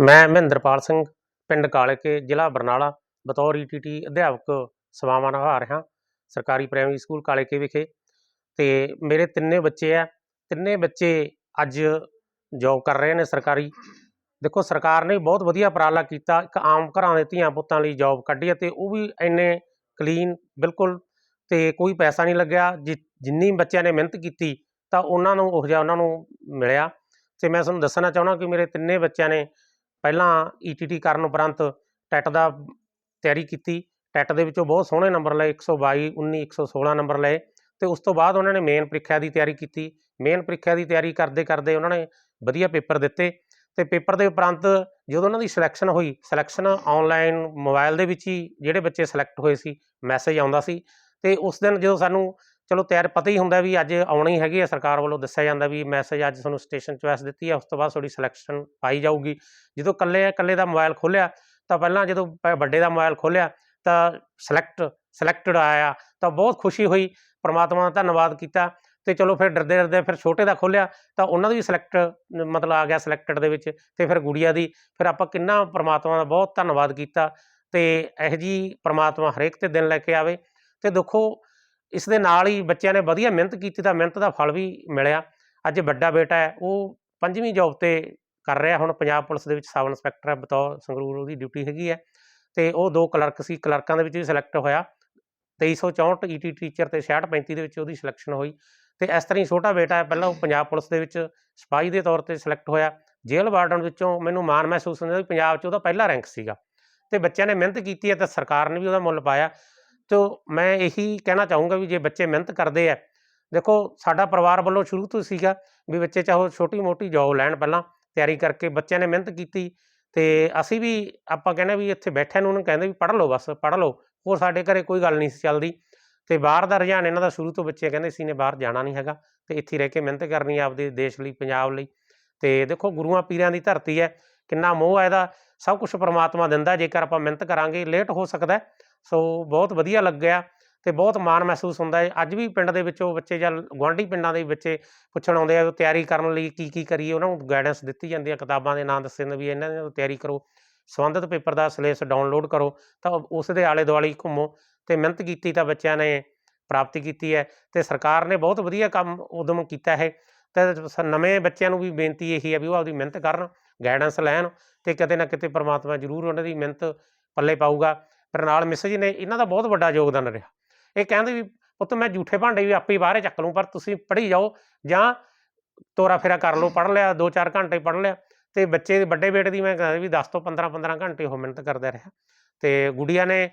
ਮੈਂ ਮਹਿੰਦਰਪਾਲ ਸਿੰਘ, ਪਿੰਡ ਕਾਲੇਕੇ, ਜ਼ਿਲ੍ਹਾ ਬਰਨਾਲਾ, ਬਤੌਰ ਈਟੀਟੀ ਅਧਿਆਪਕ, ਸੇਵਾਵਾਂ ਨਿਭਾ ਰਿਹਾ। ਸਰਕਾਰੀ ਪ੍ਰਾਇਮਰੀ ਸਕੂਲ ਕਾਲੇਕੇ ਵਿਖੇ। ਤੇ ਮੇਰੇ ਤਿੰਨੇ ਬੱਚੇ ਆ। ਤਿੰਨੇ ਬੱਚੇ ਅੱਜ ਜੌਬ ਕਰ ਰਹੇ ਨੇ ਸਰਕਾਰੀ। ਦੇਖੋ, ਸਰਕਾਰ ਨੇ ਬਹੁਤ ਵਧੀਆ ਉਪਰਾਲਾ ਕੀਤਾ। ਇੱਕ ਆਮ ਘਰਾਂ ਦੇ ਧੀਆਂ ਪੁੱਤਾਂ ਲਈ ਜੌਬ ਕੱਢੀ ਹੈ ਤੇ ਉਹ ਵੀ ਇੰਨੇ ਕਲੀਨ ਬਿਲਕੁਲ। ਤੇ ਕੋਈ ਪੈਸਾ ਨਹੀਂ ਲੱਗਿਆ। ਜਿ- ਜਿੰਨੀ ਬੱਚਿਆਂ ਨੇ ਮਿਹਨਤ ਕੀਤੀ, ਤਾਂ ਉਹਨਾਂ ਨੂੰ, ਉਹ ਜਿਹਾ ਉਹਨਾਂ ਨੂੰ ਮਿਲਿਆ। ਤੇ ਮੈਂ ਤੁਹਾਨੂੰ ਦੱਸਣਾ ਚਾਹੁੰਦਾ ਕਿ ਮੇਰੇ ਤਿੰਨੇ ਬੱਚਿਆਂ ਨੇ ਪਹਿਲਾਂ ਈਟੀਟੀ ਕਰਨ ਉਪਰੰਤ ਟੈਟ ਦਾ ਤਿਆਰੀ ਕੀਤੀ। ਟੈਟ ਦੇ ਵਿੱਚੋਂ ਬਹੁਤ ਸੋਹਣੇ ਨੰਬਰ ਲਏ 122 19 116 ਨੰਬਰ ਲਏ ਤੇ ਉਸ ਤੋਂ ਬਾਅਦ ਉਹਨਾਂ ਨੇ ਮੇਨ ਪ੍ਰੀਖਿਆ ਦੀ ਤਿਆਰੀ ਕੀਤੀ। ਮੇਨ ਪ੍ਰੀਖਿਆ ਦੀ ਤਿਆਰੀ ਕਰਦੇ ਕਰਦੇ ਉਹਨਾਂ ਨੇ ਵਧੀਆ ਪੇਪਰ ਦਿੱਤੇ ਤੇ ਪੇਪਰ ਦੇ ਉਪਰੰਤ ਜਦੋਂ ਉਹਨਾਂ ਦੀ ਸਿਲੈਕਸ਼ਨ ਹੋਈ ਸਿਲੈਕਸ਼ਨ ਆਨਲਾਈਨ ਮੋਬਾਈਲ ਦੇ ਵਿੱਚ ਹੀ ਜਿਹੜੇ ਬੱਚੇ ਸਿਲੈਕਟ ਹੋਏ ਸੀ ਮੈਸੇਜ ਆਉਂਦਾ ਸੀ ਤੇ ਉਸ ਦਿਨ ਜਦੋਂ ਸਾਨੂੰ ਚਲੋ ਤਿਆਰ ਪਤਾ ਹੀ ਹੁੰਦਾ ਵੀ ਅੱਜ ਆਉਣੀ ਹੈਗੀ ਹੈ ਸਰਕਾਰ ਵੱਲੋਂ ਦੱਸਿਆ ਜਾਂਦਾ ਵੀ ਮੈਸੇਜ ਅੱਜ ਤੁਹਾਨੂੰ ਸਟੇਸ਼ਨ ਚੁਆਇਸ ਦਿੱਤੀ ਹੈ ਉਸ ਤੋਂ ਬਾਅਦ ਤੁਹਾਡੀ ਸਿਲੈਕਸ਼ਨ ਪਾਈ ਜਾਊਗੀ। ਜਦੋਂ ਕੱਲੇ ਕੱਲੇ ਦਾ ਮੋਬਾਈਲ ਖੋਲ੍ਹਿਆ, ਤਾਂ ਪਹਿਲਾਂ ਜਦੋਂ ਪ- ਵੱਡੇ ਦਾ ਮੋਬਾਈਲ ਖੋਲ੍ਹਿਆ, ਤਾਂ ਸਿਲੈਕਟ ਸਿਲੈਕਟਡ ਆਇਆ, ਤਾਂ ਬਹੁਤ ਖੁਸ਼ੀ ਹੋਈ। ਪ੍ਰਮਾਤਮਾ ਦਾ ਧੰਨਵਾਦ ਕੀਤਾ ਤੇ ਚਲੋ ਫਿਰ ਡਰਦੇ ਡਰਦੇ ਫਿਰ ਛੋਟੇ ਦਾ ਖੋਲ੍ਹਿਆ, ਤਾਂ ਉਹਨਾਂ ਦਾ ਵੀ ਸਿਲੈਕਟ ਮਤਲਬ ਆ ਗਿਆ ਸਿਲੈਕਟਡ ਦੇ ਵਿੱਚ ਤੇ ਫਿਰ ਗੁੜੀਆ ਦੀ। ਫਿਰ ਆਪਾਂ ਕਿੰਨਾ ਪ੍ਰਮਾਤਮਾ ਦਾ ਬਹੁਤ ਧੰਨਵਾਦ ਕੀਤਾ ਤੇ ਇਹ ਜੀ ਪ੍ਰਮਾਤਮਾ ਹਰੇਕ ਤੇ ਦਿਨ ਲੈ ਕੇ ਆਵੇ। ਤੇ ਦੇਖੋ ਇਸ ਦੇ ਨਾਲ ਹੀ ਬੱਚਿਆਂ ਨੇ ਵਧੀਆ ਮਿਹਨਤ ਕੀਤੀ ਤਾਂ ਮਿਹਨਤ ਦਾ ਫਲ ਵੀ ਮਿਲਿਆ। ਅੱਜ ਵੱਡਾ ਬੇਟਾ ਹੈ, ਉਹ ਪੰਜਵੀਂ ਜੌਬ ਤੇ ਕਰ ਰਿਹਾ, ਹੁਣ ਪੰਜਾਬ ਪੁਲਿਸ ਦੇ ਵਿੱਚ ਸਬ ਇੰਸਪੈਕਟਰ ਹੈ, ਬਤੌਰ ਸੰਗਰੂਰ ਉਹਦੀ ਡਿਊਟੀ ਹੈਗੀ ਹੈ ਤੇ ਉਹ ਦੋ ਕਲਰਕ ਸੀ, ਕਲਰਕਾਂ ਦੇ ਵਿੱਚ ਵੀ ਸਿਲੈਕਟ ਹੋਇਆ। 2364 ਈਟੀ ਟੀਚਰ ਤੇ 6635 ਦੇ ਵਿੱਚ ਉਹਦੀ ਸਿਲੈਕਸ਼ਨ ਹੋਈ ਤੇ ਇਸ ਤਰ੍ਹਾਂ ਹੀ ਛੋਟਾ ਬੇਟਾ ਹੈ, ਪਹਿਲਾਂ ਉਹ ਪੰਜਾਬ ਪੁਲਿਸ ਦੇ ਵਿੱਚ ਸਿਪਾਹੀ ਦੇ ਤੌਰ ਤੇ ਸਿਲੈਕਟ ਹੋਇਆ। ਜੇਲ੍ਹ ਵਾਰਡਨ ਵਿੱਚੋਂ ਮੈਨੂੰ ਮਾਣ ਮਹਿਸੂਸ ਹੁੰਦਾ ਵੀ ਪੰਜਾਬ 'ਚ ਉਹਦਾ ਪਹਿਲਾ ਰੈਂਕ ਸੀਗਾ ਤੇ ਬੱਚਿਆਂ ਨੇ ਮਿਹਨਤ ਕੀਤੀ ਹੈ ਤਾਂ ਸਰਕਾਰ ਨੇ ਵੀ ਉਹਦਾ ਮੁੱਲ ਪਾਇਆ। ਤੋ ਮੈਂ ਇਹੀ ਕਹਿਣਾ ਚਾਹੂੰਗਾ ਵੀ ਜੇ ਬੱਚੇ ਮਿਹਨਤ ਕਰਦੇ ਆ, ਦੇਖੋ ਸਾਡਾ ਪਰਿਵਾਰ ਵੱਲੋਂ ਸ਼ੁਰੂ ਤੋਂ ਸੀਗਾ ਵੀ ਬੱਚੇ ਚਾਹੋ ਛੋਟੀ ਮੋਟੀ ਜੌਬ ਲੈਣ ਪਹਿਲਾਂ, ਤਿਆਰੀ ਕਰਕੇ ਬੱਚਿਆਂ ਨੇ ਮਿਹਨਤ ਕੀਤੀ ਤੇ ਅਸੀਂ ਵੀ ਆਪਾਂ ਕਹਿੰਦੇ ਵੀ ਇੱਥੇ ਬੈਠਿਆਂ ਨੂੰ ਉਹਨੂੰ ਕਹਿੰਦੇ ਵੀ ਪੜ੍ਹ ਲਓ ਬਸ, ਪੜ੍ਹ ਲਓ, ਹੋਰ ਸਾਡੇ ਘਰੇ ਕੋਈ ਗੱਲ ਨਹੀਂ ਸੀ ਚੱਲਦੀ ਤੇ ਬਾਹਰ ਦਾ ਰੁਝਾਨ ਇਹਨਾਂ ਦਾ ਸ਼ੁਰੂ ਤੋਂ ਬੱਚੇ ਕਹਿੰਦੇ ਸੀ ਨੇ ਬਾਹਰ ਜਾਣਾ ਨਹੀਂ ਹੈਗਾ ਤੇ ਇੱਥੇ ਰਹਿ ਕੇ ਮਿਹਨਤ ਕਰਨੀ ਹੈ ਆਪਦੇ ਦੇਸ਼ ਲਈ, ਪੰਜਾਬ ਲਈ ਤੇ ਦੇਖੋ ਗੁਰੂਆਂ ਪੀਰਾਂ ਦੀ ਧਰਤੀ ਹੈ, ਕਿੰਨਾ ਮੋਹ ਹੈ ਇਹਦਾ, ਸਭ ਕੁਝ ਪਰਮਾਤਮਾ ਦਿੰਦਾ, ਜੇਕਰ ਆਪਾਂ ਮਿਹਨਤ ਕਰਾਂਗੇ ਲੇਟ ਹੋ ਸਕਦਾ ਸੋ ਬਹੁਤ ਵਧੀਆ ਲੱਗਿਆ ਤੇ ਬਹੁਤ ਮਾਣ ਮਹਿਸੂਸ ਹੁੰਦਾ ਹੈ। ਅੱਜ ਵੀ ਪਿੰਡ ਦੇ ਵਿੱਚੋਂ ਬੱਚੇ ਜਾਂ ਗੁਆਂਢੀ ਪਿੰਡਾਂ ਦੇ ਬੱਚੇ ਪੁੱਛਣ ਆਉਂਦੇ ਆ ਤਿਆਰੀ ਕਰਨ ਲਈ ਕੀ ਕੀ ਕਰੀਏ, ਉਹਨਾਂ ਨੂੰ ਗਾਈਡੈਂਸ ਦਿੱਤੀ ਜਾਂਦੀ ਹੈ ਕਿਤਾਬਾਂ ਦੇ ਨਾਂ ਦੱਸੇ ਜਾਂਦੇ ਵੀ ਇਹਨਾਂ ਦੀ ਤਿਆਰੀ ਕਰੋ, ਸੰਬੰਧਿਤ ਪੇਪਰ ਦਾ ਸਿਲੇਬਸ ਡਾਊਨਲੋਡ ਕਰੋ, ਤਾਂ ਉਸ ਦੇ ਆਲੇ ਦੁਆਲੇ ਘੁੰਮੋ ਤੇ ਮਿਹਨਤ ਕੀਤੀ ਤਾਂ ਬੱਚਿਆਂ ਨੇ ਪ੍ਰਾਪਤੀ ਕੀਤੀ ਹੈ ਤੇ ਸਰਕਾਰ ਨੇ ਬਹੁਤ ਵਧੀਆ ਕੰਮ ਉਦਮ ਕੀਤਾ ਹੈ। ਤੇ ਸ- ਨਵੇਂ ਬੱਚਿਆਂ ਨੂੰ ਵੀ ਬੇਨਤੀ ਇਹੀ ਹੈ ਵੀ ਉਹ ਆਪਦੀ ਮਿਹਨਤ ਕਰਨ ਗਾਈਡੈਂਸ ਲੈਣ ਤੇ ਕਿਤੇ ਨਾ ਕਿਤੇ ਪਰਮਾਤਮਾ ਜ਼ਰੂਰ ਉਹਨਾਂ ਦੀ ਮਿਹਨਤ ਪੱਲੇ ਪਾਊਗਾ। ਪਰ ਮਿਸ ਜੀ ਨੇ ਇਹਨਾਂ ਦਾ ਬਹੁਤ ਵੱਡਾ ਯੋਗਦਾਨ ਰਿਹਾ। ਇਹ ਕਹਿੰਦੇ ਵੀ, ਪੁੱਤ ਮੈਂ ਝੂਠੇ ਭਾਂਡੇ ਵੀ ਆਪੇ ਹੀ ਬਾਹਰੇ ਚੱਕ ਲੂੰ ਪਰ ਤੁਸੀਂ ਪੜ੍ਹੀ ਜਾਓ ਜਾਂ ਤੋਰਾ ਫੇਰਾ ਕਰ ਲਓ, ਪੜ੍ਹ ਲਿਆ 2-4 ਘੰਟੇ ਪੜ੍ਹ ਲਿਆ। ਤੇ ਬੱਚੇ ਦੇ, ਵੱਡੇ ਬੇਟੇ ਦੀ ਮੈਂ ਕਹਿੰਦਾ ਵੀ 10 ਤੋਂ 15-15 ਘੰਟੇ ਉਹ ਮਿਹਨਤ ਕਰਦਾ ਰਿਹਾ। ਤੇ ਗੁੜੀਆ ਨੇ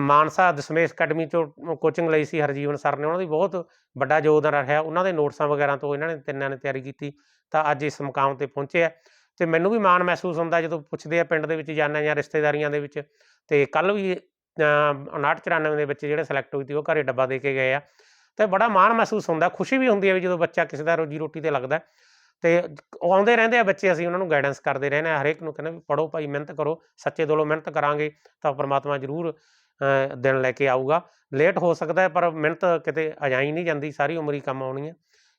ਮਾਨਸਾ ਦਸ਼ਮੇਸ਼ ਅਕੈਡਮੀ ਚੋਂ ਕੋਚਿੰਗ ਲਈ ਸੀ ਹਰਜੀਵਨ ਸਰ ਨੇ, ਉਹਨਾਂ ਦੀ ਬਹੁਤ ਵੱਡਾ ਯੋਗਦਾਨ ਰਿਹਾ। ਉਹਨਾਂ ਦੇ ਨੋਟਸਾਂ ਵਗੈਰਾ ਤੋਂ ਇਹਨਾਂ ਨੇ ਤਿੰਨਾਂ ਨੇ ਤਿਆਰੀ ਕੀਤੀ, ਤਾਂ ਅੱਜ ਇਸ ਮੁਕਾਮ ਤੇ ਪਹੁੰਚੇ ਆ। ਤੇ ਮੈਨੂੰ ਵੀ ਮਾਣ ਮਹਿਸੂਸ ਹੁੰਦਾ ਜਦੋਂ ਪੁੱਛਦੇ ਆ ਪਿੰਡ ਦੇ ਵਿੱਚ ਜਾਂਦੇ ਜਾਂ ਰਿਸ਼ਤੇਦਾਰੀਆਂ ਦੇ ਵਿੱਚ। ਤੇ ਕੱਲ ਵੀ 59 94 ਦੇ ਬੱਚੇ ਜਿਹੜੇ ਸਿਲੈਕਟ ਹੋਈ ਸੀ, ਉਹ ਘਰੇ ਡੱਬਾ ਦੇ ਕੇ ਗਏ ਆ। ਤੇ ਬੜਾ ਮਾਣ ਮਹਿਸੂਸ ਹੁੰਦਾ, ਖੁਸ਼ੀ ਵੀ ਹੁੰਦੀ ਹੈ ਵੀ ਜਦੋਂ ਬੱਚਾ ਕਿਸੇ ਦਾ ਰੋਜੀ ਰੋਟੀ ਤੇ ਲੱਗਦਾ। ਹੈ। ਤੇ ਉਹ ਆਉਂਦੇ ਰਹਿੰਦੇ ਆ ਬੱਚੇ, ਅਸੀਂ ਉਹਨਾਂ ਨੂੰ ਗਾਈਡੈਂਸ ਕਰਦੇ ਰਹਿੰਦੇ ਹਾਂ, ਹਰੇਕ ਨੂੰ ਕਹਿੰਦੇ ਵੀ ਪੜੋ ਭਾਈ, ਮਿਹਨਤ ਕਰੋ, ਸੱਚੇ ਦਿਲੋਂ ਮਿਹਨਤ ਕਰਾਂਗੇ, ਤਾਂ ਪਰਮਾਤਮਾ ਜ਼ਰੂਰ ਦਿਨ ਲੈ ਕੇ ਆਊਗਾ। ਲੇਟ ਹੋ ਸਕਦਾ ਪਰ ਮਿਹਨਤ ਕਿਤੇ ਅਜਾਈ ਨਹੀਂ ਜਾਂਦੀ, ਸਾਰੀ ਉਮਰ ਹੀ ਕੰਮ ਆਉਣੀ ਹੈ।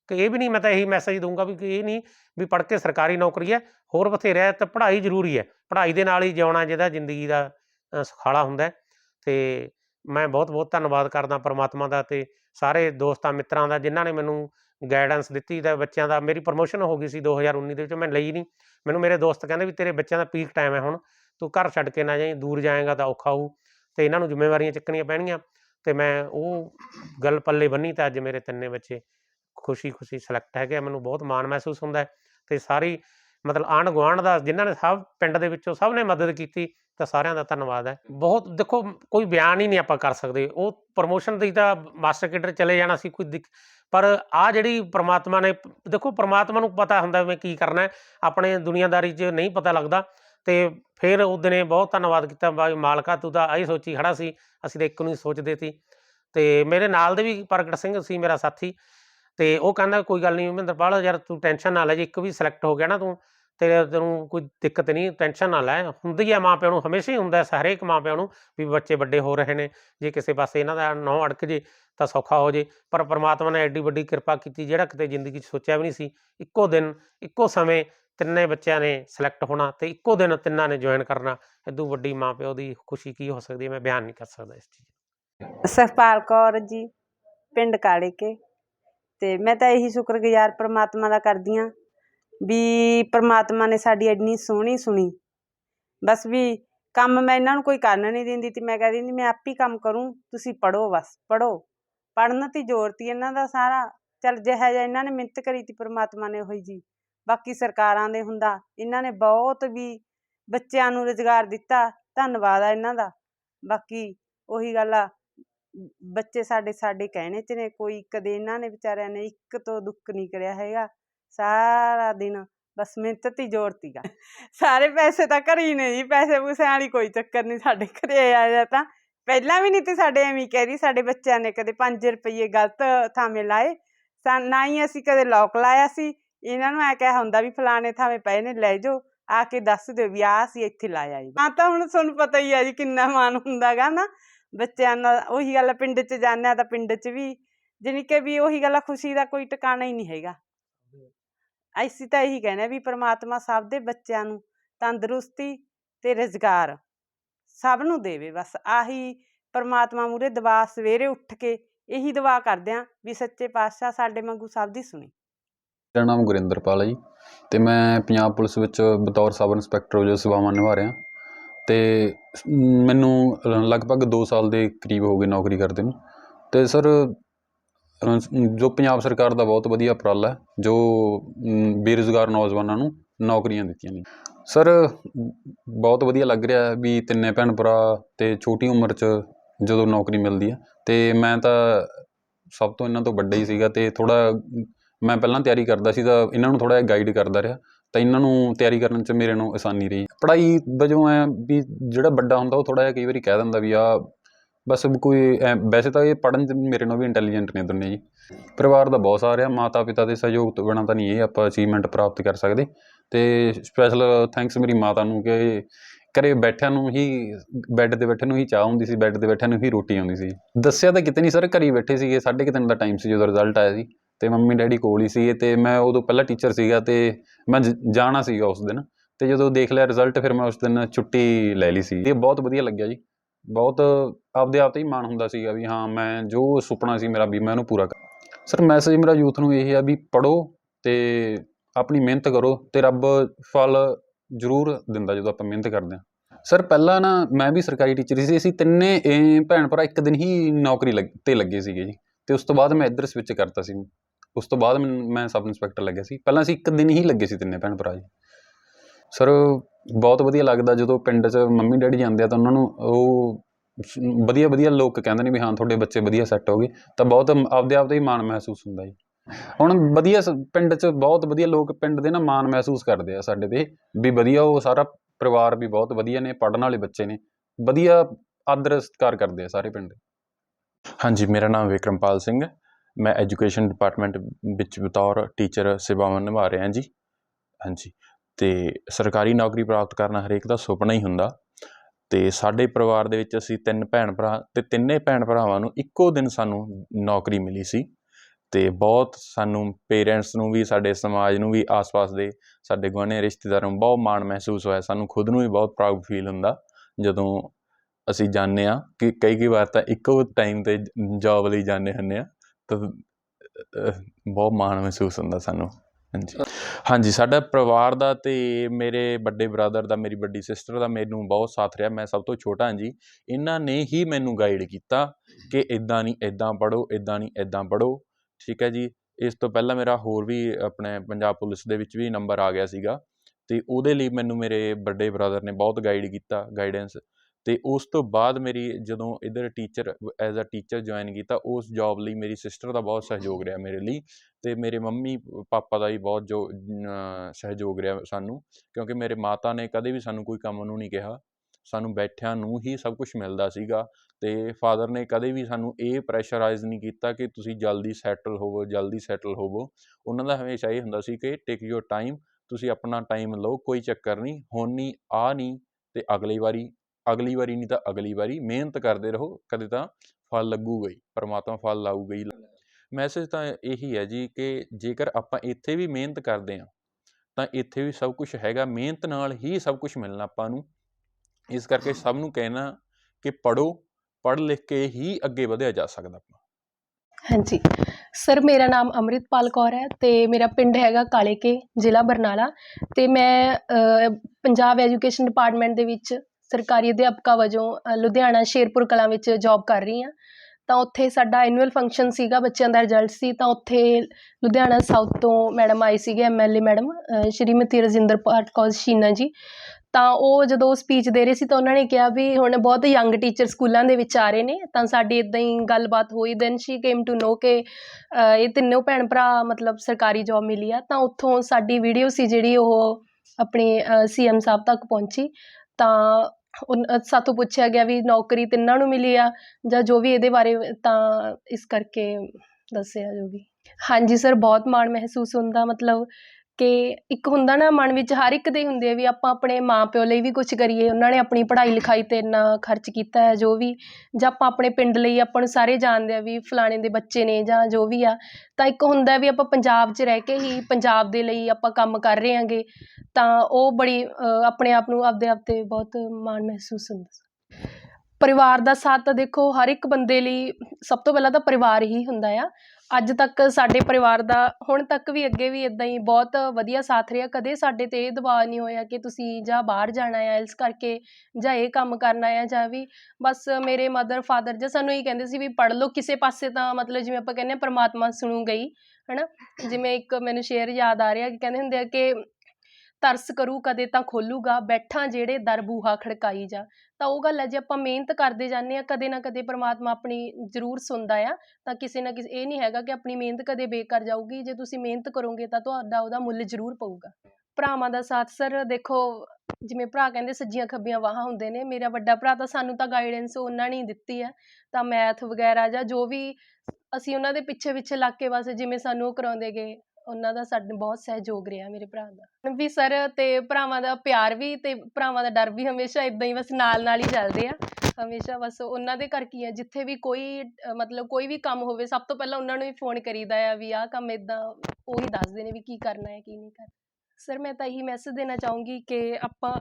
ਕਿ ਇਹ ਵੀ ਨਹੀਂ ਮੈਂ ਤਾਂ ਇਹੀ ਮੈਸੇਜ ਦਊਂਗਾ ਵੀ ਕਿ ਇਹ ਨਹੀਂ ਵੀ ਪੜ੍ਹ ਕੇ ਸਰਕਾਰੀ ਨੌਕਰੀ ਹੈ, ਹੋਰ ਬਥੇਰਾ ਹੈ ਤਾਂ ਪੜ੍ਹਾਈ ਜ਼ਰੂਰੀ ਹੈ। ਪੜ੍ਹਾਈ ਦੇ ਨਾਲ ਹੀ ਜਿਉਣਾ ਜਿਹਦਾ ਜ਼ਿੰਦਗੀ ਦਾ ਸੁਖਾਲਾ ਹੁੰਦਾ ਹੈ। ਤੇ ਮੈਂ ਬਹੁਤ ਬਹੁਤ ਧੰਨਵਾਦ ਕਰਦਾ ਪਰਮਾਤਮਾ ਦਾ ਤੇ ਸਾਰੇ ਦੋਸਤਾਂ, ਮਿੱਤਰਾਂ ਦਾ ਜਿਨ੍ਹਾਂ ਨੇ ਮੈਨੂੰ ਗਾਈਡੈਂਸ ਦਿੱਤੀ ਤਾਂ ਬੱਚਿਆਂ ਦਾ। ਮੇਰੀ ਪ੍ਰਮੋਸ਼ਨ ਹੋ ਗਈ ਸੀ 2019 ਦੇ ਵਿੱਚ, ਮੈਂ ਲਈ ਨਹੀਂ। ਮੈਨੂੰ ਮੇਰੇ ਦੋਸਤ ਕਹਿੰਦੇ ਵੀ ਤੇਰੇ ਬੱਚਿਆਂ ਦਾ ਪੀਕ ਟਾਈਮ ਹੈ ਹੁਣ, ਤੂੰ ਘਰ ਛੱਡ ਕੇ ਨਾ ਜਾਈਂ, ਦੂਰ ਜਾਏਗਾ ਤਾਂ ਔਖਾ ਹੋਊ ਤੇ ਇਹਨਾਂ ਨੂੰ ਜ਼ਿੰਮੇਵਾਰੀਆਂ ਚੱਕਣੀਆਂ ਪੈਣਗੀਆਂ। ਤੇ ਮੈਂ ਉਹ ਗੱਲ ਪੱਲੇ ਬੰਨੀ ਤਾਂ ਅੱਜ ਮੇਰੇ ਤਿੰਨੇ ਬੱਚੇ ਖੁਸ਼ੀ ਖੁਸ਼ੀ ਸਿਲੈਕਟ ਹੈਗੇ ਆ। ਮੈਨੂੰ ਬਹੁਤ ਮਾਣ ਮਹਿਸੂਸ ਹੁੰਦਾ ਹੈ ਤੇ ਸਾਰੀ ਮਤਲਬ ਆਂਢ ਗੁਆਂਢ ਦਾ ਜਿਨ੍ਹਾਂ ਨੇ ਸਭ ਪਿੰਡ ਦੇ ਵਿੱਚੋਂ ਸਭ ਨੇ ਮਦਦ ਕੀਤੀ ਤਾਂ ਸਾਰਿਆਂ ਦਾ ਧੰਨਵਾਦ ਹੈ। ਬਹੁਤ ਦੇਖੋ, ਕੋਈ ਬਿਆਨ ਹੀ ਨਹੀਂ ਆਪਾਂ ਕਰ ਸਕਦੇ। ਉਹ ਪ੍ਰਮੋਸ਼ਨ ਦੀ ਤਾਂ ਮਾਸਟਰ ਕੇਡਰ ਚਲੇ ਜਾਣਾ ਸੀ, ਕੋਈ ਦਿੱਕ- ਪਰ ਆ ਜਿਹੜੀ ਪ੍ਰਮਾਤਮਾ ਨੇ, ਦੇਖੋ ਪ੍ਰਮਾਤਮਾ ਨੂੰ ਪਤਾ ਹੁੰਦਾ ਵੀ ਕੀ ਕਰਨਾ ਹੈ, ਆਪਣੇ ਦੁਨੀਆਦਾਰੀ 'ਚ ਨਹੀਂ ਪਤਾ ਲੱਗਦਾ ਤੇ ਫਿਰ ਉਹਦੇ ਨੇ ਬਹੁਤ ਧੰਨਵਾਦ ਕੀਤਾ ਬਾਈ ਮਾਲਕਾ ਤੂੰ ਤਾਂ ਆਹੀ ਸੋਚੀ ਖੜਾ ਸੀ, ਅਸੀਂ ਤਾਂ ਇੱਕ ਨੂੰ ਸੋਚਦੇ ਸੀ। ਤੇ ਮੇਰੇ ਨਾਲ ਦੇ ਵੀ ਪ੍ਰਗਟ ਸਿੰਘ ਸੀ, ਮੇਰਾ ਸਾਥੀ। ਤੇ ਉਹ ਕਹਿੰਦਾ ਕੋਈ ਗੱਲ ਨਹੀਂ ਮਹਿੰਦਰਪਾਲ ਯਾਰ ਤੂੰ ਟੈਨਸ਼ਨ ਨਾ ਲੈ, ਜੇ ਇੱਕ ਵੀ ਸਿਲੈਕਟ ਹੋ ਗਿਆ ਨਾ ਤੂੰ, ਤੇ ਤੈਨੂੰ ਕੋਈ ਦਿੱਕਤ ਨਹੀਂ, ਟੈਨਸ਼ਨ ਨਾ ਲੈ। ਹੁੰਦੀ ਹੈ ਮਾਂ ਪਿਓ ਨੂੰ, ਹਮੇਸ਼ਾ ਹੀ ਹੁੰਦਾ ਹੈ ਹਰੇਕ ਮਾਂ ਪਿਓ ਨੂੰ ਵੀ ਬੱਚੇ ਵੱਡੇ ਹੋ ਰਹੇ ਨੇ, ਜੇ ਕਿਸੇ ਪਾਸੇ ਇਹਨਾਂ ਦਾ ਨੌ ਅੜਕ ਜੇ ਤਾਂ ਸੌਖਾ ਹੋ ਜੇ, ਪਰ ਪ੍ਰਮਾਤਮਾ ਨੇ ਐਡੀ ਵੱਡੀ ਕਿਰਪਾ ਕੀਤੀ ਜਿਹੜਾ ਕਿਤੇ ਜ਼ਿੰਦਗੀ 'ਚ ਸੋਚਿਆ ਵੀ ਨਹੀਂ ਸੀ। ਇੱਕੋ ਦਿਨ, ਇੱਕੋ ਸਮੇਂ ਤਿੰਨੇ ਬੱਚਿਆਂ ਨੇ ਸਿਲੈਕਟ ਹੋਣਾ ਤੇ ਇੱਕੋ ਦਿਨ ਤਿੰਨਾਂ ਨੇ ਜੁਆਇਨ ਕਰਨਾ ਇਦੋਂ ਵੱਡੀ ਮਾਂ ਪਿਓ ਦੀ ਖੁਸ਼ੀ ਕੀ ਹੋ ਸਕਦੀ ਹੈ? ਮੈਂ ਬਿਆਨ ਨਹੀਂ ਕਰ ਸਕਦਾ ਇਸ ਚੀਜ਼ ਸੁਖਪਾਲ ਕੌਰ ਜੀ, ਪਿੰਡ ਕਾਲੇ ਕੇ। ਤੇ ਮੈਂ ਤਾਂ ਇਹੀ ਸ਼ੁਕਰਗੁਜ਼ਾਰ ਪ੍ਰਮਾਤਮਾ ਦਾ ਕਰਦੀ ਹਾਂ ਵੀ ਪ੍ਰਮਾਤਮਾ ਨੇ ਸਾਡੀ ਇੰਨੀ ਸੋਹਣੀ ਸੁਣੀ। ਬਸ ਵੀ ਕੰਮ ਮੈਂ ਇਹਨਾਂ ਨੂੰ ਕੋਈ ਕਰਨ ਨਹੀਂ ਦਿੰਦੀ ਤੇ ਮੈਂ ਕਹਿ ਦਿੰਦੀ, ਮੈਂ ਆਪ ਹੀ ਕੰਮ ਕਰੂੰ, ਤੁਸੀਂ ਪੜੋ ਬਸ ਪੜੋ ਪੜਨ ਤੇ ਜ਼ੋਰ ਤੀ ਇਹਨਾਂ ਦਾ ਸਾਰਾ। ਚੱਲ ਜਿਹਾ ਜਿਹਾ ਇਹਨਾਂ ਨੇ ਮਿਹਨਤ ਕਰੀ ਤੀ ਪ੍ਰਮਾਤਮਾ ਨੇ ਉਹੀ ਜੀ। ਬਾਕੀ ਸਰਕਾਰਾਂ ਦੇ ਹੁੰਦਾ, ਇਹਨਾਂ ਨੇ ਬਹੁਤ ਵੀ ਬੱਚਿਆਂ ਨੂੰ ਰੁਜ਼ਗਾਰ ਦਿੱਤਾ, ਧੰਨਵਾਦ ਆ ਇਹਨਾਂ ਦਾ। ਬਾਕੀ ਉਹੀ ਗੱਲ ਆ ਬੱਚੇ ਸਾਡੇ ਸਾਡੇ ਕਹਿਣੇ 'ਚ ਨੇ, ਕੋਈ ਕਦੇ ਇਹਨਾਂ ਨੇ ਵਿਚਾਰਿਆਂ ਨੇ ਇੱਕ ਤੋਂ ਦੁੱਖ ਨਹੀਂ ਕਰਿਆ ਹੈਗਾ। ਸਾਰਾ ਦਿਨ ਬਸ ਮਿਹਨਤ ਤੇ, ਜ਼ੋਰ ਤੀਗਾ ਸਾਰੇ ਪੈਸੇ ਤਾਂ ਘਰੇ ਹੀ ਨੇ ਜੀ, ਪੈਸੇ ਪੂਸਿਆਂ ਵਾਲੀ ਕੋਈ ਚੱਕਰ ਨਹੀਂ, ਸਾਡੇ ਘਰੇ ਆ ਜਾ ਤਾਂ। ਪਹਿਲਾਂ ਵੀ ਨਹੀਂ ਤੇ ਸਾਡੇ ਐਵੇਂ ਕਹਿਦੀ ਸਾਡੇ ਬੱਚਿਆਂ ਨੇ ਕਦੇ 5 ਰੁਪਏ ਗਲਤ ਥਾਵੇਂ ਲਾਏ। ਨਾ ਹੀ ਅਸੀਂ ਕਦੇ ਲੋਕ ਲਾਇਆ ਸੀ। ਇਹਨਾਂ ਨੂੰ ਐ ਕਿਹਾ ਹੁੰਦਾ ਵੀ ਫਲਾਣੇ ਥਾਵੇਂ ਪਏ ਨੇ, ਲੈ ਜਾਓ, ਆ ਕੇ ਦੱਸ ਦਿਓ ਵੀ ਆਹ ਅਸੀਂ ਇੱਥੇ ਲਾਇਆ ਜੀ। ਮੈਂ ਤਾਂ ਹੁਣ ਤੁਹਾਨੂੰ ਪਤਾ ਹੀ ਆ ਜੀ ਕਿੰਨਾ ਮਾਣ ਹੁੰਦਾਗਾ ਨਾ। ਬੱਚਿਆਂ ਨਾਲ ਉਹੀ ਗੱਲ ਆ, ਪਿੰਡ 'ਚ ਜਾਂਦੇ ਆ ਤਾਂ ਪਿੰਡ 'ਚ ਵੀ ਜਾਣੀ ਕਿ ਵੀ ਉਹੀ ਗੱਲ ਆ, ਖੁਸ਼ੀ ਦਾ ਕੋਈ ਟਿਕਾਣਾ ਹੀ ਨਹੀਂ ਹੈਗਾ। ਅਸੀਂ ਤਾਂ ਇਹੀ ਕਹਿੰਦੇ ਆ ਵੀ ਪ੍ਰਮਾਤਮਾ ਸਭ ਦੇ ਬੱਚਿਆਂ ਨੂੰ ਤੰਦਰੁਸਤੀ ਤੇ ਰੁਜ਼ਗਾਰ ਸਭ ਨੂੰ ਦੇਵੇ ਬਸ ਆਹੀ ਪ੍ਰਮਾਤਮਾ ਮੂਰੇ ਦਵਾ ਸਵੇਰੇ ਉੱਠ ਕੇ ਇਹੀ ਦੁਆ ਕਰਦੇ ਆ ਵੀ ਸੱਚੇ ਪਾਤਸ਼ਾਹ ਸਾਡੇ ਵਾਂਗੂ ਸਭ ਦੀ ਸੁਣੀ। ਮੇਰਾ ਨਾਮ ਗੁਰਿੰਦਰਪਾਲ ਹੈ ਜੀ ਤੇ ਮੈਂ ਪੰਜਾਬ ਪੁਲਿਸ ਵਿੱਚ ਬਤੌਰ ਸਬ ਇੰਸਪੈਕਟਰ ਵਜੋਂ ਸੇਵਾਵਾਂ ਨਿਭਾ ਰਿਹਾ। ਅਤੇ ਮੈਨੂੰ ਲਗਭਗ ਦੋ ਸਾਲ ਦੇ ਕਰੀਬ ਹੋ ਗਏ ਨੌਕਰੀ ਕਰਦੇ ਨੂੰ। ਅਤੇ ਸਰ ਜੋ ਪੰਜਾਬ ਸਰਕਾਰ ਦਾ ਬਹੁਤ ਵਧੀਆ ਉਪਰਾਲਾ ਹੈ, ਜੋ ਬੇਰੁਜ਼ਗਾਰ ਨੌਜਵਾਨਾਂ ਨੂੰ ਨੌਕਰੀਆਂ ਦਿੱਤੀਆਂ ਨੇ ਸਰ, ਬਹੁਤ ਵਧੀਆ ਲੱਗ ਰਿਹਾ ਵੀ ਤਿੰਨੇ ਭੈਣ ਭਰਾ ਅਤੇ ਛੋਟੀ ਉਮਰ 'ਚ ਜਦੋਂ ਨੌਕਰੀ ਮਿਲਦੀ ਹੈ ਅਤੇ ਮੈਂ ਤਾਂ ਸਭ ਤੋਂ ਇਹਨਾਂ ਤੋਂ ਵੱਡਾ ਹੀ ਸੀਗਾ ਅਤੇ ਥੋੜ੍ਹਾ ਮੈਂ ਪਹਿਲਾਂ ਤਿਆਰੀ ਕਰਦਾ ਸੀ ਤਾਂ ਇਹਨਾਂ ਨੂੰ ਥੋੜ੍ਹਾ ਜਿਹਾ ਗਾਈਡ ਕਰਦਾ ਰਿਹਾ। ਤਾਂ ਇਹਨਾਂ ਨੂੰ ਤਿਆਰੀ ਕਰਨ 'ਚ ਮੇਰੇ ਨੂੰ ਆਸਾਨੀ ਰਹੀ। ਪੜ੍ਹਾਈ ਵਜੋਂ ਐਂ ਵੀ ਜਿਹੜਾ ਵੱਡਾ ਹੁੰਦਾ, ਉਹ ਥੋੜ੍ਹਾ ਜਿਹਾ ਕਈ ਵਾਰੀ ਕਹਿ ਦਿੰਦਾ ਵੀ ਆ, ਬਸ ਕੋਈ ਐਂ- ਵੈਸੇ ਤਾਂ ਇਹ ਪੜ੍ਹਨ 'ਚ ਮੇਰੇ ਨਾਲੋਂ ਵੀ ਇੰਟੈਲੀਜੈਂਟ ਨੇ ਦੋਨੇ ਜੀ। ਪਰਿਵਾਰ ਦਾ ਬਹੁਤ ਸਾਰਿਆ ਮਾਤਾ ਪਿਤਾ ਦੇ ਸਹਿਯੋਗ ਤੋਂ ਬਿਨਾਂ ਤਾਂ ਨਹੀਂ ਇਹ ਆਪਾਂ ਅਚੀਵਮੈਂਟ ਪ੍ਰਾਪਤ ਕਰ ਸਕਦੇ। ਤੇ ਸਪੈਸ਼ਲ ਥੈਂਕਸ ਮੇਰੀ ਮਾਤਾ ਨੂੰ ਕਿ ਘਰੇ ਬੈਠਿਆਂ ਨੂੰ ਹੀ ਬੈੱਡ ਤੇ ਬੈਠਿਆਂ ਨੂੰ ਹੀ ਚਾਹ ਹੁੰਦੀ ਸੀ ਬੈੱਡ ਤੇ ਬੈਠਿਆਂ ਨੂੰ ਹੀ ਰੋਟੀ ਆਉਂਦੀ ਸੀ। ਦੱਸਿਆ ਤਾਂ ਕਿਤੇ ਨਹੀਂ, ਸਰ ਘਰੇ ਹੀ ਬੈਠੇ ਸੀਗੇ, ਸਾਢੇ ਕੁ ਤਿੰਨ ਦਾ ਟਾਈਮ ਸੀ ਜਦੋਂ ਰਿਜ਼ਲਟ ਆਇਆ ਸੀ। ਅਤੇ ਮੰਮੀ ਡੈਡੀ ਕੋਲ ਹੀ ਸੀਗੇ ਅਤੇ ਮੈਂ ਉਦੋਂ ਪਹਿਲਾਂ ਟੀਚਰ ਸੀਗਾ ਅਤੇ ਮੈਂ ਜ- ਜਾਣਾ ਸੀਗਾ ਉਸ ਦਿਨ ਅਤੇ ਜਦੋਂ ਦੇਖ ਲਿਆ ਰਿਜ਼ਲਟ ਫਿਰ ਮੈਂ ਉਸ ਦਿਨ ਛੁੱਟੀ ਲੈ ਲਈ ਸੀ। ਇਹ ਬਹੁਤ ਵਧੀਆ ਲੱਗਿਆ ਜੀ। ਬਹੁਤ ਆਪਦੇ ਆਪ ਤੇ ਹੀ ਮਾਣ ਹੁੰਦਾ ਸੀਗਾ ਵੀ ਹਾਂ, ਮੈਂ ਜੋ ਸੁਪਨਾ ਸੀ ਮੇਰਾ ਵੀ ਮੈਂ ਉਹਨੂੰ ਪੂਰਾ ਕਰ, ਸਰ ਮੈਸੇਜ ਮੇਰਾ ਯੂਥ ਨੂੰ ਇਹ ਹੈ ਵੀ ਪੜ੍ਹੋ ਅਤੇ ਆਪਣੀ ਮਿਹਨਤ ਕਰੋ ਅਤੇ ਰੱਬ ਫਲ ਜ਼ਰੂਰ ਦਿੰਦਾ ਜਦੋਂ ਆਪਾਂ ਮਿਹਨਤ ਕਰਦੇ ਹਾਂ। ਸਰ ਪਹਿਲਾਂ ਨਾ ਮੈਂ ਵੀ ਸਰਕਾਰੀ ਟੀਚਰ ਸੀ, ਅਸੀਂ ਤਿੰਨੇ ਭੈਣ ਭਰਾ ਇੱਕ ਦਿਨ ਹੀ ਨੌਕਰੀ ਲੱਗ, ਤੇ ਲੱਗੇ ਸੀਗੇ ਜੀ। ਅਤੇ ਉਸ ਤੋਂ ਬਾਅਦ ਮੈਂ ਇੱਧਰ ਸਵਿਚ ਕਰਤਾ ਸੀ। ਉਸ ਤੋਂ ਬਾਅਦ ਮੈਨੂੰ- ਮੈਂ ਸਬ ਇੰਸਪੈਕਟਰ ਲੱਗਿਆ ਸੀ। ਪਹਿਲਾਂ ਅਸੀਂ ਇੱਕ ਦਿਨ ਹੀ ਲੱਗੇ ਸੀ ਤਿੰਨੇ ਭੈਣ ਭਰਾ ਜੀ। ਸਰ, ਬਹੁਤ ਵਧੀਆ ਲੱਗਦਾ ਜਦੋਂ ਪਿੰਡ 'ਚ ਮੰਮੀ ਡੈਡੀ ਜਾਂਦੇ ਆ ਤਾਂ ਉਹਨਾਂ ਨੂੰ ਉਹ ਵਧੀਆ ਵਧੀਆ ਲੋਕ ਕਹਿੰਦੇ ਨੇ ਵੀ ਹਾਂ, ਤੁਹਾਡੇ ਬੱਚੇ ਵਧੀਆ ਸੈੱਟ ਹੋ ਗਏ। ਤਾਂ ਬਹੁਤ ਆਪਦੇ ਆਪ ਤੇ ਹੀ ਮਾਣ ਮਹਿਸੂਸ ਹੁੰਦਾ ਜੀ। ਹੁਣ ਵਧੀਆ ਸ- ਪਿੰਡ 'ਚ ਬਹੁਤ ਵਧੀਆ ਲੋਕ ਪਿੰਡ ਦੇ ਨਾ ਮਾਣ ਮਹਿਸੂਸ ਕਰਦੇ ਆ ਸਾਡੇ ਤੇ। ਵੀ ਵਧੀਆ ਉਹ ਸਾਰਾ ਪਰਿਵਾਰ ਵੀ ਬਹੁਤ ਵਧੀਆ ਨੇ, ਪੜ੍ਹਨ ਵਾਲੇ ਬੱਚੇ ਨੇ। ਵਧੀਆ ਆਦਰ ਸਤਿਕਾਰ ਕਰਦੇ ਆ ਸਾਰੇ ਪਿੰਡ। ਹਾਂਜੀ, ਮੇਰਾ ਨਾਮ ਵਿਕਰਮਪਾਲ ਸਿੰਘ ਹੈ। ਮੈਂ ਐਜੂਕੇਸ਼ਨ ਡਿਪਾਰਟਮੈਂਟ ਵਿੱਚ ਬਤੌਰ ਟੀਚਰ ਸੇਵਾਵਾਂ ਨਿਭਾ ਰਿਹਾ ਜੀ। ਹਾਂਜੀ। ਅਤੇ ਸਰਕਾਰੀ ਨੌਕਰੀ ਪ੍ਰਾਪਤ ਕਰਨਾ ਹਰੇਕ ਦਾ ਸੁਪਨਾ ਹੀ ਹੁੰਦਾ। ਅਤੇ ਸਾਡੇ ਪਰਿਵਾਰ ਦੇ ਵਿੱਚ ਅਸੀਂ ਤਿੰਨ ਭੈਣ ਭਰਾ ਅਤੇ ਤਿੰਨੇ ਭੈਣ ਭਰਾਵਾਂ ਨੂੰ ਇੱਕੋ ਦਿਨ ਸਾਨੂੰ ਨੌਕਰੀ ਮਿਲੀ ਸੀ। ਅਤੇ ਬਹੁਤ ਸਾਨੂੰ ਪੇਰੈਂਟਸ ਨੂੰ ਵੀ, ਸਾਡੇ ਸਮਾਜ ਨੂੰ ਵੀ, ਆਸ-ਪਾਸ ਦੇ ਸਾਡੇ ਗੁਆਂਢੀ ਰਿਸ਼ਤੇਦਾਰਾਂ ਨੂੰ ਬਹੁਤ ਮਾਣ ਮਹਿਸੂਸ ਹੋਇਆ। ਸਾਨੂੰ ਖੁਦ ਨੂੰ ਵੀ ਬਹੁਤ ਪ੍ਰਾਊਡ ਫੀਲ ਹੁੰਦਾ ਜਦੋਂ ਅਸੀਂ ਜਾਂਦੇ ਆ ਕਿ ਕਈ ਕਈ ਵਾਰ ਤਾਂ ਇੱਕੋ ਟਾਈਮ ਤੇ ਜੌਬ ਲਈ ਜਾਂਦੇ ਹੁੰਦੇ ਆ ਤਾਂ ਬਹੁਤ ਮਾਣ ਮਹਿਸੂਸ ਹੁੰਦਾ ਸਾਨੂੰ। ਹਾਂਜੀ। ਹਾਂਜੀ ਸਾਡਾ ਪਰਿਵਾਰ ਦਾ ਤੇ ਮੇਰੇ ਵੱਡੇ ਬ੍ਰਦਰ ਦਾ ਮੇਰੀ ਵੱਡੀ ਸਿਸਟਰ ਦਾ ਮੈਨੂੰ ਬਹੁਤ ਸਾਥ ਰਿਹਾ। ਮੈਂ ਸਭ ਤੋਂ ਛੋਟਾ ਹਾਂ ਜੀ। ਇਹਨਾਂ ਨੇ ਹੀ ਮੈਨੂੰ ਗਾਈਡ ਕੀਤਾ ਕਿ ਇਦਾਂ ਨਹੀਂ ਇਦਾਂ ਪੜੋ ਇਦਾਂ ਨਹੀਂ ਇਦਾਂ ਪੜੋ ਠੀਕ ਹੈ ਜੀ। ਇਸ ਤੋਂ ਪਹਿਲਾਂ ਮੇਰਾ ਹੋਰ ਵੀ ਆਪਣੇ ਪੰਜਾਬ ਪੁਲਿਸ ਦੇ ਵਿੱਚ ਵੀ ਨੰਬਰ ਆ ਗਿਆ ਸੀਗਾ। ਤੇ ਉਹਦੇ ਲਈ ਮੈਨੂੰ ਮੇਰੇ ਵੱਡੇ ਬ੍ਰਦਰ ਨੇ ਬਹੁਤ ਗਾਈਡ ਕੀਤਾ ਗਾਈਡੈਂਸ ਅਤੇ ਉਸ ਤੋਂ ਬਾਅਦ ਮੇਰੀ ਜਦੋਂ ਇੱਧਰ teacher as a teacher join ਕੀਤਾ, ਉਸ ਜੋਬ ਲਈ ਮੇਰੀ ਸਿਸਟਰ ਦਾ ਬਹੁਤ ਸਹਿਯੋਗ ਰਿਹਾ ਮੇਰੇ ਲਈ ਅਤੇ ਮੇਰੇ ਮੰਮੀ, ਪਾਪਾ ਦਾ ਵੀ ਬਹੁਤ ਜੋ ਸਹਿਯੋਗ ਰਿਹਾ ਸਾਨੂੰ ਕਿਉਂਕਿ ਮੇਰੇ ਮਾਤਾ ਨੇ ਕਦੇ ਵੀ ਸਾਨੂੰ ਕੋਈ ਕੰਮ ਨੂੰ ਨਹੀਂ ਕਿਹਾ। ਸਾਨੂੰ ਬੈਠਿਆਂ ਨੂੰ ਹੀ ਸਭ ਕੁਝ ਮਿਲਦਾ ਸੀਗਾ ਅਤੇ ਫਾਦਰ ਨੇ ਕਦੇ ਵੀ ਸਾਨੂੰ ਇਹ ਪ੍ਰੈਸ਼ਰਾਈਜ਼ ਨਹੀਂ ਕੀਤਾ ਕਿ ਤੁਸੀਂ ਜਲਦੀ ਸੈਟਲ ਹੋਵੋ, ਜਲਦੀ ਸੈਟਲ ਹੋਵੋ। ਉਹਨਾਂ ਦਾ ਹਮੇਸ਼ਾ ਇਹ ਹੁੰਦਾ ਸੀ ਕਿ ਟੇਕ ਯੋਰ ਟਾਈਮ ਤੁਸੀਂ ਆਪਣਾ ਟਾਈਮ ਲਓ, ਕੋਈ ਚੱਕਰ ਨਹੀਂ, ਹੁਣ ਨਹੀਂ ਆ ਨਹੀਂ ਤੇ ਅਗਲੀ ਵਾਰੀ ਅਗਲੀ ਵਾਰੀ ਨਹੀਂ ਤਾਂ ਅਗਲੀ ਵਾਰੀ ਮਿਹਨਤ ਕਰਦੇ ਰਹੋ, ਕਦੇ ਤਾਂ ਫਲ ਲੱਗੂਗਾ ਹੀ, ਪਰਮਾਤਮਾ ਫਲ ਲਾਊਗਾ ਹੀ। ਮੈਸੇਜ ਤਾਂ ਇਹੀ ਹੈ ਜੀ ਕਿ ਜੇਕਰ ਆਪਾਂ ਇੱਥੇ ਵੀ ਮਿਹਨਤ ਕਰਦੇ ਹਾਂ, ਤਾਂ ਇੱਥੇ ਵੀ ਸਭ ਕੁਝ ਹੈਗਾ, ਮਿਹਨਤ ਨਾਲ ਹੀ ਸਭ ਕੁਝ ਮਿਲਣਾ ਆਪਾਂ ਨੂੰ। ਇਸ ਕਰਕੇ ਸਭ ਨੂੰ ਕਹਿਣਾ ਕਿ ਪੜੋ ਪੜ੍ਹ ਲਿਖ ਕੇ ਹੀ ਅੱਗੇ ਵਧਿਆ ਜਾ ਸਕਦਾ ਆਪਾਂ। ਹਾਂਜੀ। ਸਰ, ਮੇਰਾ ਨਾਮ ਅੰਮ੍ਰਿਤਪਾਲ ਕੌਰ ਹੈ ਤੇ ਮੇਰਾ ਪਿੰਡ ਹੈਗਾ ਕਾਲੇਕੇ, ਜ਼ਿਲ੍ਹਾ ਬਰਨਾਲਾ ਤੇ ਮੈਂ ਪੰਜਾਬ ਐਜੂਕੇਸ਼ਨ ਡਿਪਾਰਟਮੈਂਟ ਦੇ ਵਿੱਚ ਸਰਕਾਰੀ ਅਧਿਆਪਕਾ ਵਜੋਂ ਲੁਧਿਆਣਾ ਸ਼ੇਰਪੁਰ ਕਲਾਂ ਵਿੱਚ ਜੌਬ ਕਰ ਰਹੀ ਹਾਂ। ਤਾਂ ਉੱਥੇ ਸਾਡਾ ਐਨੂਅਲ ਫੰਕਸ਼ਨ ਸੀਗਾ ਬੱਚਿਆਂ ਦਾ ਰਿਜ਼ਲਟ ਸੀ। ਤਾਂ ਉੱਥੇ ਲੁਧਿਆਣਾ ਸਾਊਥ ਤੋਂ ਮੈਡਮ ਆਈ ਸੀਗੇ ਐਮਐਲਏ ਮੈਡਮ ਸ਼੍ਰੀਮਤੀ ਰਜਿੰਦਰ ਪਾਲ ਕੌਰ ਸ਼ੀਨਾ ਜੀ। ਤਾਂ ਉਹ ਜਦੋਂ ਸਪੀਚ ਦੇ ਰਹੇ ਸੀ ਤਾਂ ਉਹਨਾਂ ਨੇ ਕਿਹਾ ਵੀ ਹੁਣ ਬਹੁਤ ਯੰਗ ਟੀਚਰ ਸਕੂਲਾਂ ਦੇ ਵਿੱਚ ਆ ਰਹੇ ਨੇ। ਤਾਂ ਸਾਡੀ ਇਦਾਂ ਹੀ ਗੱਲਬਾਤ ਹੋਈ then she came to know ਕਿ ਇਹ ਤਿੰਨੋਂ ਭੈਣ ਭਰਾ ਮਤਲਬ ਸਰਕਾਰੀ ਜੌਬ ਮਿਲੀ ਆ। ਤਾਂ ਉੱਥੋਂ ਸਾਡੀ ਵੀਡੀਓ ਸੀ ਜਿਹੜੀ ਉਹ ਆਪਣੇ ਸੀਐਮ ਸਾਹਿਬ ਤੱਕ ਪਹੁੰਚੀ। ਤਾਂ ਉਨ- ਅ, ਸਾਥੋਂ ਪੁੱਛਿਆ ਗਿਆ ਵੀ ਨੌਕਰੀ ਤਿੰਨਾਂ ਨੂੰ ਮਿਲੀ ਆ ਜਾਂ ਜੋ ਵੀ ਇਹਦੇ ਬਾਰੇ ਤਾਂ ਇਸ ਕਰਕੇ ਦੱਸਿਆ ਜੋ ਵੀ ਹਾਂਜੀ ਸਰ ਬਹੁਤ ਮਾਣ ਮਹਿਸੂਸ ਹੁੰਦਾ ਮਤਲਬ ਕਿ ਇੱਕ ਹੁੰਦਾ ਨਾ ਮਨ ਵਿੱਚ ਹਰ ਇੱਕ ਦੇ ਹੁੰਦੇ ਆ ਵੀ ਆਪਾਂ ਆਪਣੇ ਮਾਂ ਪਿਓ ਲਈ ਵੀ ਕੁਛ ਕਰੀਏ, ਉਹਨਾਂ ਨੇ ਆਪਣੀ ਪੜ੍ਹਾਈ ਲਿਖਾਈ ਤੇ ਇੰਨਾ ਖਰਚ ਕੀਤਾ ਹੈ, ਜੋ ਵੀ, ਜਾਂ ਆਪਾਂ ਆਪਣੇ ਪਿੰਡ ਲਈ ਆਪਾਂ ਨੂੰ ਸਾਰੇ ਜਾਣਦੇ ਆ ਵੀ ਫਲਾਣੇ ਦੇ ਬੱਚੇ ਨੇ ਜਾਂ ਜੋ ਵੀ ਆ, ਤਾਂ ਇੱਕ ਹੁੰਦਾ ਵੀ ਆਪਾਂ ਪੰਜਾਬ 'ਚ ਰਹਿ ਕੇ ਹੀ ਪੰਜਾਬ ਦੇ ਲਈ ਆਪਾਂ ਕੰਮ ਕਰ ਰਹੇ ਹਾਂਗੇ ਤਾਂ ਉਹ ਬੜੀ ਆਪਣੇ ਆਪ ਨੂੰ ਆਪਦੇ ਆਪ ਤੇ ਬਹੁਤ ਮਾਣ ਮਹਿਸੂਸ ਹੁੰਦਾ। ਪਰਿਵਾਰ ਦਾ ਸਾਥ ਤਾਂ ਦੇਖੋ, ਹਰ ਇੱਕ ਬੰਦੇ ਲਈ ਸਭ ਤੋਂ ਪਹਿਲਾਂ ਤਾਂ ਪਰਿਵਾਰ ਹੀ ਹੁੰਦਾ ਆ। ਅੱਜ ਤੱਕ ਸਾਡੇ ਪਰਿਵਾਰ ਦਾ, ਹੁਣ ਤੱਕ ਵੀ ਅੱਗੇ ਵੀ ਇੱਦਾਂ ਹੀ ਬਹੁਤ ਵਧੀਆ ਸਾਥ ਰਿਹਾ। ਕਦੇ ਸਾਡੇ ਤੇ ਇਹ ਦਬਾਅ ਨਹੀਂ ਹੋਇਆ ਕਿ ਤੁਸੀਂ ਜਾਂ ਬਾਹਰ ਜਾਣਾ ਆ, ਇਸ ਕਰਕੇ ਜਾਂ ਇਹ ਕੰਮ ਕਰਨਾ ਆ ਜਾਂ ਵੀ। ਬਸ ਮੇਰੇ ਮਦਰ ਫਾਦਰ ਜਾਂ ਸਾਨੂੰ ਇਹ ਕਹਿੰਦੇ ਸੀ ਵੀ ਪੜ੍ਹ ਲਓ, ਕਿਸੇ ਪਾਸੇ ਤਾਂ ਮਤਲਬ ਜਿਵੇਂ ਆਪਾਂ ਕਹਿੰਦੇ ਹਾਂ ਪ੍ਰਮਾਤਮਾ ਸੁਣੂ ਗਈ ਨਾ ਜਿਵੇਂ ਇੱਕ ਮੈਨੂੰ ਸ਼ੇਅਰ ਯਾਦ ਆ ਰਿਹਾ ਕਿ ਕਹਿੰਦੇ ਹੁੰਦੇ ਆ ਕਿ ਤਰਸ ਕਰੂ ਕਦੇ ਤਾਂ ਖੋਲੂਗਾ, ਬੈਠਾ ਜਿਹੜੇ ਦਰ ਬੂਹਾ ਖੜਕਾਈ ਜਾ। ਤਾਂ ਉਹ ਗੱਲ ਹੈ, ਜੇ ਆਪਾਂ ਮਿਹਨਤ ਕਰਦੇ ਜਾਂਦੇ ਆ ਕਦੇ ਨਾ ਕਦੇ ਪ੍ਰਮਾਤਮਾ ਆਪਣੀ ਜ਼ਰੂਰ ਸੁਣਦਾ ਆ, ਤਾਂ ਕਿਸੇ ਨਾ ਕਿਸੇ, ਇਹ ਨਹੀਂ ਹੈਗਾ ਕਿ ਆਪਣੀ ਮਿਹਨਤ ਕਦੇ ਬੇਕਾਰ ਜਾਊਗੀ, ਜੇ ਤੁਸੀਂ ਮਿਹਨਤ ਕਰੋਗੇ ਤਾਂ ਤੁਹਾਡਾ ਉਹਦਾ ਮੁੱਲ ਜ਼ਰੂਰ ਪਊਗਾ। ਭਰਾਵਾਂ ਦਾ ਸਾਥ ਸਰ, ਦੇਖੋ, ਜਿਵੇਂ ਭਰਾ ਕਹਿੰਦੇ ਸੱਜੀਆਂ ਖੱਬੀਆਂ ਵਾਹਾਂ ਹੁੰਦੇ ਨੇ, ਮੇਰਾ ਵੱਡਾ ਭਰਾ ਤਾਂ ਸਾਨੂੰ ਤਾਂ ਗਾਈਡੈਂਸ ਉਹਨਾਂ ਨੇ ਦਿੱਤੀ ਹੈ ਤਾਂ ਮੈਥ ਵਗੈਰਾ ਜਾਂ ਜੋ ਵੀ ਅਸੀਂ ਉਹਨਾਂ ਦੇ ਪਿੱਛੇ ਪਿੱਛੇ ਲੱਗ ਕੇ ਬਸ ਜਿਵੇਂ ਸਾਨੂੰ ਉਹ ਕਰਾਉਂਦੇ ਗਏ ਉਹਨਾਂ ਦਾ ਸਾਡੇ ਬਹੁਤ ਸਹਿਯੋਗ ਰਿਹਾ ਮੇਰੇ ਭਰਾ ਦਾ। ਵੀ ਸਰ ਤੇ ਭਰਾਵਾਂ ਦਾ ਪਿਆਰ ਵੀ ਤੇ ਭਰਾਵਾਂ ਦਾ ਡਰ ਵੀ ਹਮੇਸ਼ਾ ਇਦਾਂ ਹੀ ਬਸ ਨਾਲ ਨਾਲ ਹੀ ਚੱਲਦੇ ਆ। ਹਮੇਸ਼ਾ ਬਸ ਉਹਨਾਂ ਦੇ ਕਰਕੇ ਹੀ ਆ, ਜਿੱਥੇ ਵੀ ਕੋਈ ਮਤਲਬ ਕੋਈ ਵੀ ਕੰਮ ਹੋਵੇ, ਸਭ ਤੋਂ ਪਹਿਲਾਂ ਉਹਨਾਂ ਨੂੰ ਹੀ ਫੋਨ ਕਰੀਦਾ ਆ ਵੀ ਆਹ ਕੰਮ ਇਦਾਂ ਹੀ ਦੱਸਦੇ ਨੇ ਵੀ ਕੀ ਕਰਨਾ ਹੈ, ਕੀ ਨਹੀਂ ਕਰਨਾ। ਸਰ ਮੈਂ ਤਾਂ ਇਹੀ ਮੈਸੇਜ ਦੇਣਾ ਚਾਹੂੰਗੀ ਕਿ ਆਪਾਂ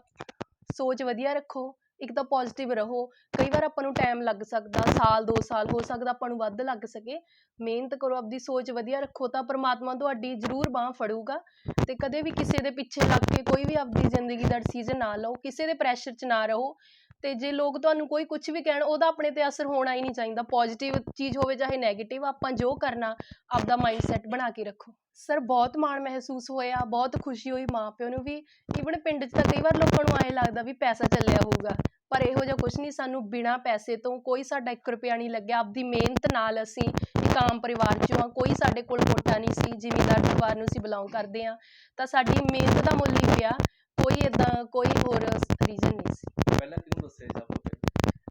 ਸੋਚ ਵਧੀਆ ਰੱਖੋ ਇੱਕ ਤਾਂ ਪੋਜ਼ਿਟਿਵ ਰਹੋ। ਕਈ ਵਾਰ ਆਪਾਂ ਨੂੰ ਟਾਈਮ ਲੱਗ ਸਕਦਾ, ਸਾਲ 2 ਸਾਲ ਹੋ ਸਕਦਾ, ਆਪਾਂ ਨੂੰ ਵੱਧ ਲੱਗ ਸਕੇ। ਮਿਹਨਤ ਕਰੋ, ਆਪਦੀ ਸੋਚ ਵਧੀਆ ਰੱਖੋ ਤਾਂ ਪ੍ਰਮਾਤਮਾ ਤੁਹਾਡੀ ਜ਼ਰੂਰ ਬਾਹ ਫੜੂਗਾ। ਤੇ ਕਦੇ ਵੀ ਕਿਸੇ ਦੇ ਪਿੱਛੇ ਲੱਗ ਕੇ ਕੋਈ ਵੀ ਆਪਦੀ ਜ਼ਿੰਦਗੀ ਦਾ ਡਿਸੀਜਨ ਨਾ ਲਓ, ਕਿਸੇ ਦੇ ਪ੍ਰੈਸ਼ਰ 'ਚ ਨਾ ਰਹੋ। ਤੇ ਜੇ ਲੋਕ ਤੁਹਾਨੂੰ ਕੋਈ ਕੁਝ ਵੀ ਕਹਿਣ, ਉਹਦਾ ਆਪਣੇ ਤੇ ਅਸਰ ਹੋਣਾ ਹੀ ਨਹੀਂ ਚਾਹੀਦਾ। ਪੋਜ਼ਿਟਿਵ ਚੀਜ਼ ਹੋਵੇ, ਚਾਹੇ 네ਗੇਟਿਵ ਆਪਾਂ ਜੋ ਕਰਨਾ, ਆਪਦਾ ਮਾਈਂਡਸੈਟ ਬਣਾ ਕੇ ਰੱਖੋ। ਸਰ ਬਹੁਤ ਮਾਣ ਮਹਿਸੂਸ ਹੋਇਆ, ਬਹੁਤ ਖੁਸ਼ੀ ਹੋਈ ਮਾਂ ਪਿਓ ਨੂੰ ਵੀ। ਈਵਨ ਪਿੰਡ 'ਚ ਤਾਂ ਕਈ ਵਾਰ ਲੋਕਾਂ ਨੂੰ ਐਂ ਲੱਗਦਾ ਵੀ ਪੈਸਾ ਚੱਲਿਆ ਹੋਊਗਾ। ਪਰ ਇਹੋ ਜਿਹਾ ਕੁਝ ਨਹੀਂ, ਸਾਨੂੰ ਬਿਨਾ ਪੈਸੇ ਤੋਂ ਕੋਈ ਸਾਡਾ ਇੱਕ ਰੁਪਇਆ ਨਹੀਂ ਲੱਗਿਆ। ਆਪਦੀ ਮਿਹਨਤ ਨਾਲ ਅਸੀਂ ਇੱਕ ਆਮ ਪਰਿਵਾਰ ਚੋਂ ਆ ਕੋਈ ਸਾਡੇ ਕੋਲ ਮੋਟਾ ਨਹੀਂ ਸੀ, ਜ਼ਿਮੀਂਦਾਰ ਪਰਿਵਾਰ ਨੂੰ ਅਸੀਂ ਬਿਲੋਂਗ ਕਰਦੇ ਹਾਂ। ਤਾਂ ਸਾਡੀ ਮਿਹਨਤ ਦਾ ਮੁੱਲ ਹੀ ਪਿਆ, ਕੋਈ ਇਦਾਂ ਕੋਈ ਹੋਰ ਰੀਜ਼ਨ ਨਹੀਂ ਸੀ।